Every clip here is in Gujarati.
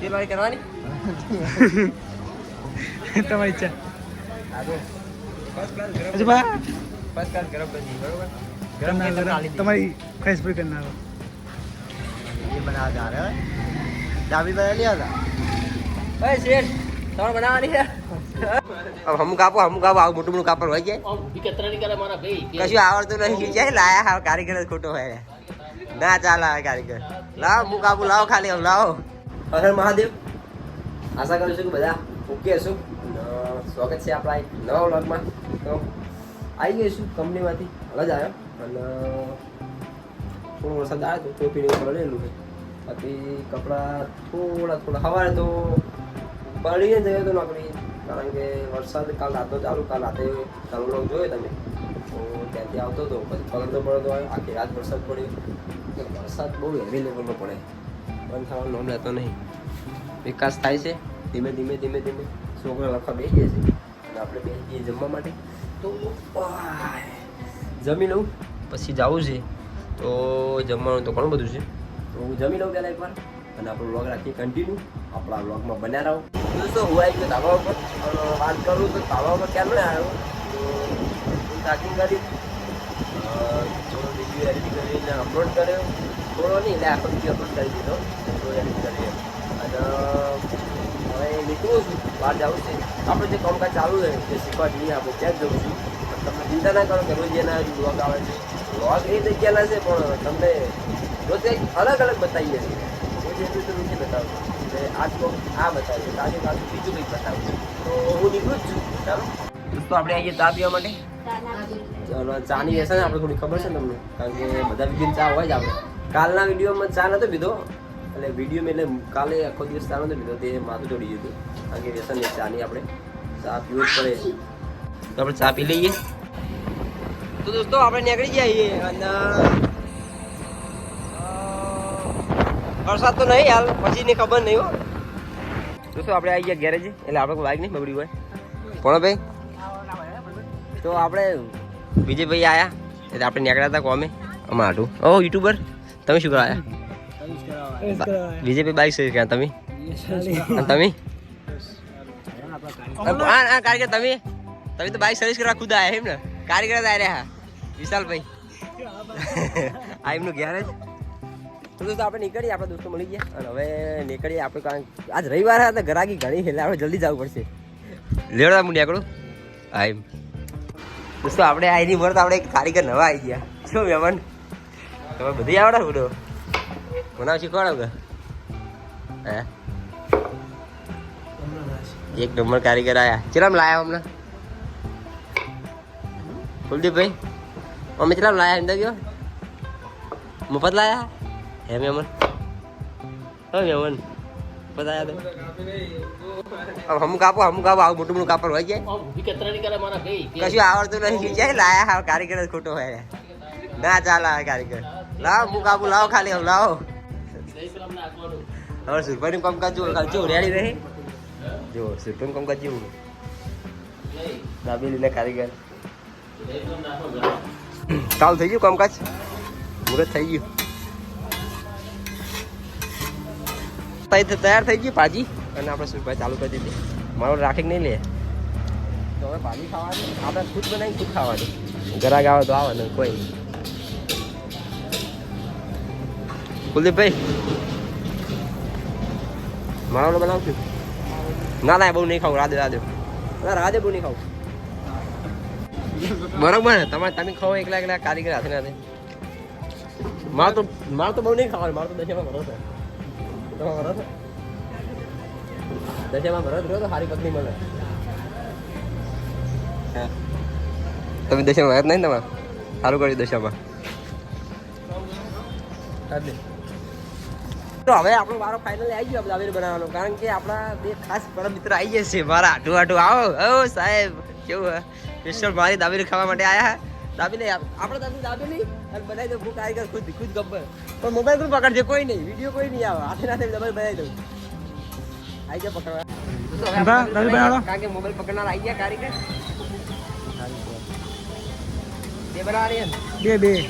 તેલ વાળી કરવાની તમારી ઈચ્છા હા તો ફર્સ્ટ ક્લાસ ગરમ હજુ બા ફર્સ્ટ ક્લાસ ગરમ કરી દીધી, બરોબર ગરમ ગરમ ના તેલ ગરમ. નાખી દીધી. તમારી ખાસ પર કરી નાખો ये बना जा रहा है दाबी बना लिया था अरे शेठ તમારે બનાવવાની છે अब हम कापो हम कापो આવું મોટું મોટું કાપડ હોય જાય કશું આવડતું નહીં જાય લાયા હા કારીગર જ ખોટો હોય ના ચાલે આ કારીગર લાવો હું કાપુ લાવો ખાલી આમ લાવો હર મહાદેવ, આશા કરું છું કે બધા ઓકે હશું. સ્વાગત છે આપણા એક નવા વ્લોગમાં. તો આવી ગઈ છું કંપનીમાંથી જ આવ્યો. અને થોડો વરસાદ આવ્યો તો ટોપીને એવું પડેલું છે. બાકી કપડાં થોડા થોડા, સવારે તો પડીને જયો તો નોકરી, કારણ કે વરસાદ કાલ રાતનો ચાલુ, કાલ રાતે ચાલુ લોક જોયો તમે. તો ત્યાંથી આવતો હતો પછી પલટો પડતો આવ્યો, આખી રાત વરસાદ પડ્યો. વરસાદ બહુ હેવી લેવલનો પડે. બંધ થવાનું નામ લેતો નહીં. વિકાસ થાય છે. ધીમે ધીમે ધીમે ધીમે છોકરા લખવા બેસી જાય છે. અને આપણે બેસી જઈએ જમવા માટે. તો જમી લઉં, પછી જવું છે. તો જમવાનું તો ઘણું બધું છે. તો હું જમી લઉં પહેલાં એકવાર અને આપણો વ્લોગ રાખીએ કન્ટિન્યુ આપણા વ્લોગમાં બન્યા રહો. દોસ્તો, હું આવી ગયો ધાબા ઉપર. વાત કરું તો ધાબા ઉપર ક્યાં નહીં આવ્યો? તો હું પેકિંગ કરી. થોડો એડિટ કરીને અપલોડ કર્યો. થોડો નહીં એટલે આખો વીડિયો અપલોડ કરી દીધો. અને હવે નીકળું છું. બહાર જવું છે. આપણે જે કામકાજ ચાલુ છે તે શીખવા જઈએ આપણે ત્યાં જ જવું છું. તમે ચિંતા ના કરો કે રોજ એના બ્લોગ આવે છે. બ્લોગ એ જગ્યાના છે પણ તમને રોજ અલગ અલગ બતાવીએ છીએ. રોજ એટલું તો નથી બતાવતું એટલે આજ તો આ બતાવે છે. આજે પાછું બીજું કંઈક બતાવ્યું તો હું નીકળું જ છું. ચાલો. દોસ્તો આપણે આવીએ ચા પીવા માટે? ચાની. વ્યસન આપણે થોડી ખબર છે તમને? કારણ કે બધા વીડિયો ચા હોય જ આપણે. કાલના વિડીયોમાં ચા નતો પીધો. એટલે વિડીયોમાં એટલે કાલે આખો દિવસ ચા નતો પીધો, તે માથું ચડી ગયું હતું. કારણ કે વ્યસન ચાની આપણે. ચા પીવું જ પડે. તો આપણે ચા પી લઈએ. તો દોસ્તો, આપણે નીકળી જઈએ અને વરસાદ તો નહીં હાલ પછીની ખબર નહીં હો. દોસ્તો, આપણે આવી ગયા ગેરેજ એટલે આપણે બાઇક નહીં બગડ્યું હોય. પણ ભાઈ? તો આપણે વિજયભાઈ આયા, એટલે આપણે નીકળ્યા હતા કોમે, અમારું ઓ, યુટ્યુબર. તમે શું કરાયા બીજેપી બાઈક સર્વિસ કર્યા તમે? અને તમે? હા કારીગર તમે? તમે તો બાઈક સર્વિસ કરવા ખુદ આવ્યા એમ ને? કારીગર જ રહ્યા. વિશાલભાઈ. આ એમનું ગેરેજ તો દોસ્તો આપણે નીકળીએ આપણા દોસ્તો મળી ગયા. અને હવે નીકળીએ આપણે કારણ આજ રવિવાર હતા ગરાગી ઘણી એટલે આપણે જલ્દી જવું પડશે. લેવડા મૂડી આકડું હા એમ. દોસ્તો આપણે આઈની વર્ત આપણે એક કારીગર નવા આવી ગયા. શું મહેમાન તમે બધી આવડે બધો? બનાવ શીખવાડો કે? હે? એક નંબર કારીગર આયા. ચેલામ લાયા હમણાં? કુલદીપભાઈ અમે ચેલામ લાયા અંદર ગયો મફત લાયા? હે મહેમાન હા મહેમાન મફત આયા હમ કાપો હમ કાપો આવું મોટું મોટું કાપડ હોય જાય કશું આવડતું નહીં જાય લાયા કારીગર ખોટો હોય. ના ચાલે કારીગર. લાવો, હું કાબુ લાવો, ખાલી આમ લાવો. હવે સુરભાઈનું કામકાજ જુઓ ખાલી રહી રેડી રહે. કામ સુરભાઈનું કામકાજ જેવું દાબેલીના કારીગર ચાલુ થઈ ગયું કામકાજ? મુહૂર્ત થઈ ગયું. તૈયાર થઈ ગયું ભાજી. અને આપણે સુરભાઈ ચાલુ કરી દીધી. મારો રાખી નહીં લે? તો હવે ભાજી ખાવાની, આપણે ખુદ બનાવી ખુદ ખાવાની. ઘરાક આવે તો આવે ને કોઈ નહીં. કુલદીપભાઈ, મારો બનાવું છું ના ના બહુ નહીં ખાવું, રાધે રાધે. ના, રાધે બહુ નહીં ખાવું. બરોબર ને, તમારે, તમે ખાઓ એકલા એકલા, કારીગર હાથે નાથે મારે તો મારે તો બહુ નહીં ખાવાનું, મારે તો દશામાં ભરો છે. તમારે ભરો છે? દશામાં ભરો રહ્યો તો સારી પત્ની મળે. તમે દશામાં ભરત નહીં તમારે? સારું કર્યું દશામાં. તો હવે આપણો વારો ફાઇનલ આવી ગયો દાબેલી બનાવવાનો. કારણ કે આપણા બે ખાસ પરમ મિત્ર આવી ગયા છે. મારા આટું આટું આવો ઓ સાહેબ કેવું સ્પેશિયલ મારી દાબેલી ખાવા માટે આયા હે? દાબેલી આપ- આપણે દાબેલી દાબેલી અને બનાવી દઉં ભૂખ કારીગર ખુદ ખુદ ગબ્બર. પણ મોબાઈલ કોઈ પકડજે કોઈ નહીં વીડિયો કોઈ નહીં આવે. હાથે નાથે ડબલ બનાવી દઉં. આવી ગયા પકડવા. દાબેલી. કારણ કે મોબાઈલ પકડનાર આવી ગયા કારીગર. બે બનાવવાની બે બે.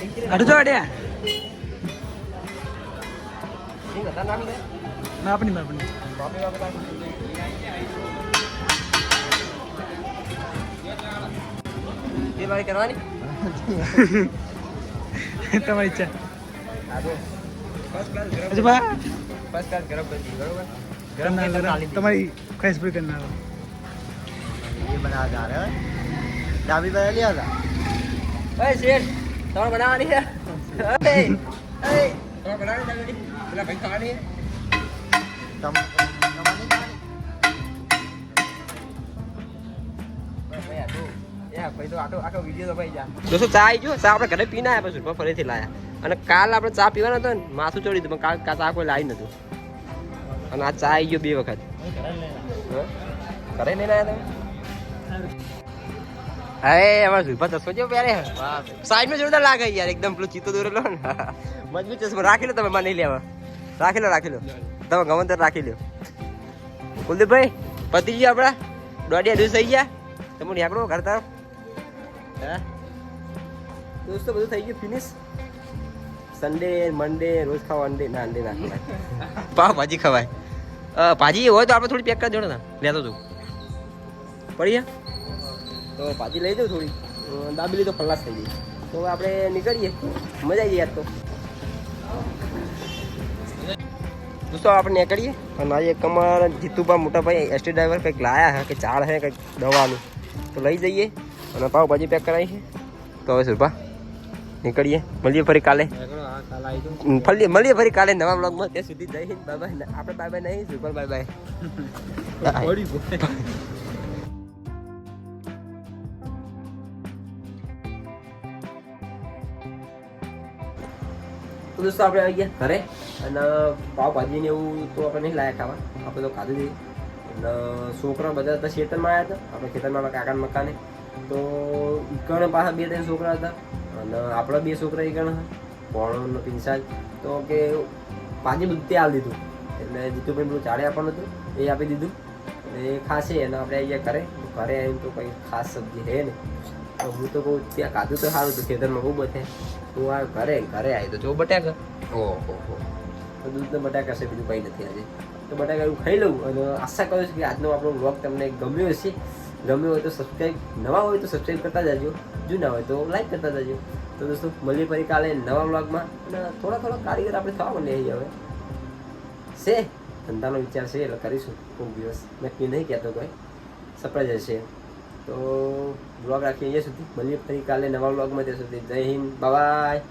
ચોપી નાખો મારા આ ઘરના મોણા એટલે આ દબાઈ માવો ભરવો પડે હાચું હાચું અડધો જો અડ્યા ઠીક હતા નામ લે ના આપણી ના આપણી કોપી વાપર તે વાળી કરવાની તમારી ઈચ્છા આ તો ફર્સ્ટ ક્લાસ ગરમ હજુ બા ફર્સ્ટ ક્લાસ ગરમ કરી બરોબર ગરમ કરી તો ચાલી તમારી ખાઈશ પૂરી કરી નાખો એ બના જા રે ડાબી બાજુ લ્યા હતા ઓય શેઠ તમારે બનાવવાની છે તમારે બનાવવાની પેલા ભાઈ ખાવાની દોસ્તો ચા આવી ગયો ચા આપણે ઘરે પીને આવ્યા પછી પણ ફરીથી લાયા અને કાલ આપણે ચા પીવાના હતા ને માથું ચડી હતું પણ કાલ ચા કોઈ લાવી નતું અને આ ચા આવી ગયો બે વખત હા? ઘરે લઈને આવ્યા તમે અરે, અમારા સુપર ચશ્મો જેવો પહેરે. સાઈડમાં જોરદાર લાગે યાર, એકદમ પેલું ચિત્તો દોરેલો ને. મજબૂત ચશ્મા રાખી લો તમે, મને નહીં લેવા. રાખી લો રાખી લો. તમે ગમે રાખી લો કુલદીપભાઈ પતિ ગયો આપણા દોઢિયા દિવસ થઈ ગયા. તમે નીકળો ઘર તારો. હે? દોસ્તો, બધું થઈ ગયું ફિનિશ સન્ડે મંડે રોજ ખાવા અંડે ના અંડે ના પાવ ભાજી ખવાય. ભાજી હોય તો આપણે થોડી પેક કરી દો ને લેતો તું પડી ગયા? તો ભાજી લઈ દઉં થોડી. દાબેલી તો ખલાસ થઈ ગઈ. તો હવે આપણે નીકળીએ. મજા આવી યાર તો. દોસ્તો આપણે નીકળીએ. અને આજે એક અમારા જીતુભા મોટા ભાઈ એસટી ડ્રાઈવર કંઈક લાયા હે કે ચાળ હે કંઈક દવાનું. તો લઈ જઈએ અને પાવભાજી પેક કરાવી છે. તો હવે સુરભા નીકળીએ. મળીએ ફરી કાલે. ફરી મળીએ ફરી કાલે નવા બ્લોગમાં ત્યાં સુધી જઈ બાય બાય. આપણે બાય બાય નહીં સુપર બાય બાય. તો દોસ્તો, આપણે આવી ગયા ઘરે. અને પાવભાજી ને એવું તો આપણે નહીં લાયા ખાવા આપણે તો ખાધું જઈએ અને, છોકરા બધા હતા ખેતરમાં આવ્યા હતા. આપણે ખેતરમાં કાકા મકાને. તો ઈકણ પાછા બે ત્રણ છોકરા હતા. અને આપણા બે છોકરા ઈકણ પોણો પિંસાજ તો કે ભાજી બધી તે દીધું. એટલે જીતુભાઈ બધું ચાડે આપવાનું હતું. એ આપી દીધું. એ ખાશે અને આપણે અહીંયા ઘરે. ઘરે આવીને તો કંઈ ખાસ સબ્જી હે ને તો હું તો કહું ત્યાં ખાધું તો સારું હતું ખેતરમાં બહુ બધે. હું આ ઘરે ઘરે આવી તો જો બટાકા. ઓહો હો. તો દૂધ ને બટાકા છે બીજું કંઈ નથી આજે. તો બટાકા એવું ખાઈ લઉં અને આશા કરું છું કે આજનો આપણો વ્લોગ તમને ગમ્યો હશે. ગમ્યો હોય તો સબસ્ક્રાઈબ નવા હોય તો સબસ્ક્રાઈબ કરતા જજો. જૂના હોય તો લાઈક કરતા જજો. તો દોસ્તો મળીએ ફરી કાલે નવા વ્લોગમાં અને થોડા થોડા કારીગર આપણે થવા માંડીએ હવે. છે ધંધાનો વિચાર છે એટલે કરીશું. ખૂબ દિવસ. નક્કી નહીં કહેતો કોઈ. સરપ્રાઈઝ હશે. તો બ્લોગ રાખીએ અહીંયા સુધી. મળીએ ફરી કાલે નવા બ્લોગમાં ત્યાં સુધી. જય હિન્દ. બાય